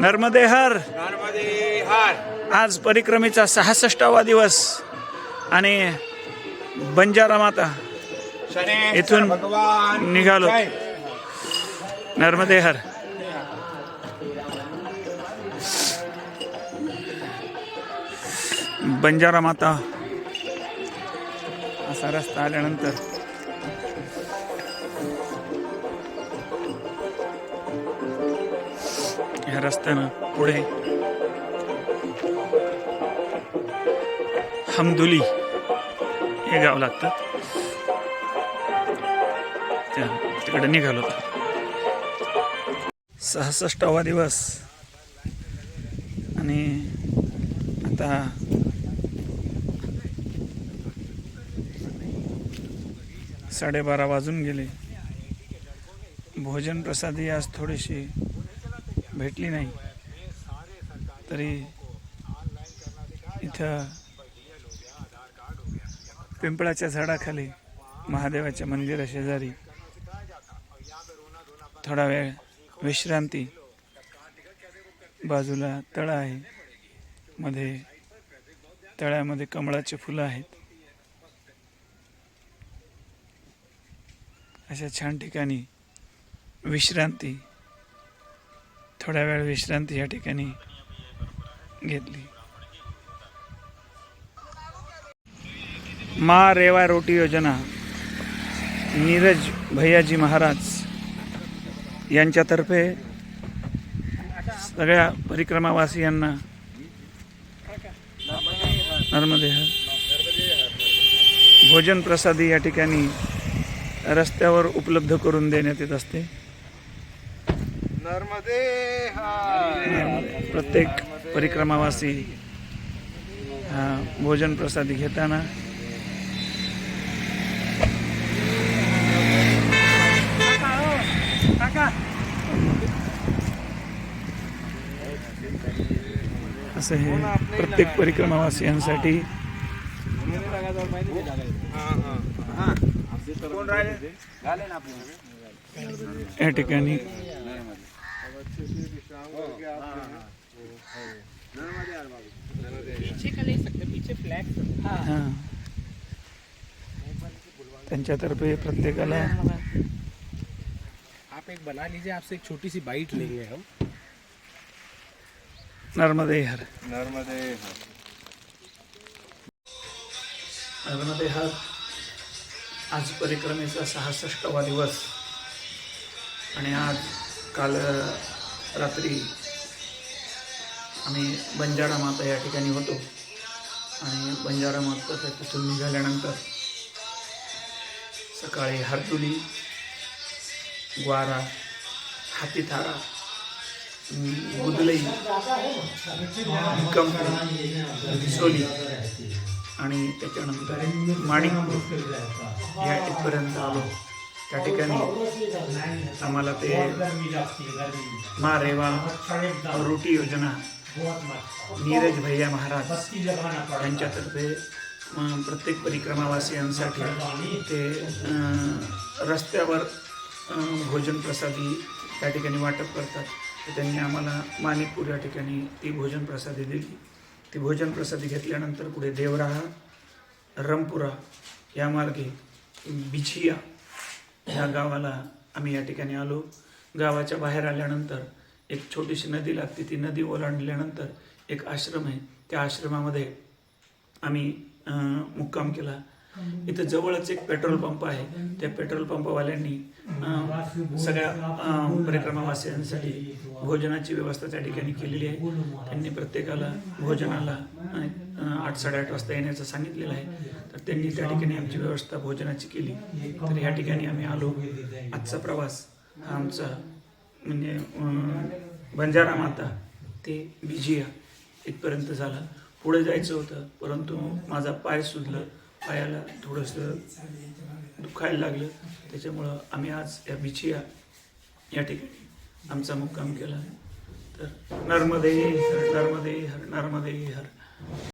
नर्मदे हर. नर्मदे हार. आज परिक्रमेचा सहासष्टावा दिवस आणि बंजारा माता इथून निघालो. जय. नर्मदे हर. बंजारा माता असा रस्ता आल्यानंतर ह्या रस्त्यानं पुढे. हमदुली हे गाव लागतं. त्या तिकडे निघालो. सहासष्टावा दिवस. आणि आता साडेबारा वाजून गेले. भोजन प्रसादी आज थोडीशी भेटली नाही. तरी इथं पिंपळाच्या झाडाखाली महादेवाच्या मंदिरा शेजारी थोडा वेळ विश्रांती. बाजूला तळ आहे. मध्ये तळ्यामध्ये कमळाचे फुलं आहेत. अशा छान ठिकाणी विश्रांती थोड्या वेळ विश्रांती या ठिकाणी घेतली. मा रेवा रोटी योजना नीरज भैयाजी महाराज यांच्यातर्फे सगळ्या परिक्रमावासियांना नर्मदे भोजन प्रसादी या ठिकाणी रस्त्यावर उपलब्ध करून देण्यात येत असते. प्रत्येक परिक्रमावासी भोजन प्रसादी घेताना असं हे प्रत्येक परिक्रमावासियांसाठी या ठिकाणी त्यांच्यातर्फे प्रत्येकाला आप एक बना लीजिए आपसे एक छोटी सी बाइट लेंगे हम। नर्मदे हर नर्मदे नर्मदे हर आज परिक्रमेचा सहासष्टावा दिवस आणि आज काल रात्री आम्ही बंजारा माता या ठिकाणी होतो. आणि बंजारा माता तिथून निघाल्यानंतर सकाळी हरतुली ग्वारा हातीथारा गुदलई कंपनी दिसोली आणि त्याच्यानंतर माणिकपूर या इथपर्यंत आलो. त्या ठिकाणी आम्हाला ते मारेवा रोटी योजना नीरज भैया महाराज यांच्यातर्फे प्रत्येक परिक्रमावासियांसाठी ते रस्त्यावर भोजन प्रसादी त्या ठिकाणी वाटप करतात. तर त्यांनी आम्हाला माणिकपूर या ठिकाणी ती भोजन प्रसादी दिली. ती भोजन प्रसादी घेतल्यानंतर पुढे देवराहा रमपुरा या मार्गे बिछिया ह्या गावाला आम्ही या ठिकाणी आलो. गावाच्या बाहेर आल्यानंतर एक छोटीशी नदी लागते. ती नदी ओलांडल्यानंतर एक आश्रम आहे. त्या आश्रमामध्ये आम्ही मुक्काम केला. इथं जवळच एक पेट्रोल पंप आहे. त्या पेट्रोल पंपवाल्यांनी सगळ्या परिक्रमावासियांसाठी भोजनाची व्यवस्था त्या ठिकाणी केलेली आहे. त्यांनी प्रत्येकाला भोजनाला आठ साडेआठ वाजता येण्याचं सांगितलेलं आहे. तर त्यांनी त्या ठिकाणी आमची व्यवस्था भोजनाची केली. तर ह्या ठिकाणी आम्ही आलो. आजचा प्रवास हा आमचा म्हणजे बंजारा माता ते बिजिया इथपर्यंत झाला. पुढे जायचं होतं परंतु माझा पाय सुजलं. पायाला थोडंसं दुखायला लागलं. त्याच्यामुळं आम्ही आज या बिचिया या ठिकाणी आमचा मुक्काम केला. तर नर्मदे हर नर्मदे हर नर्मदे हर.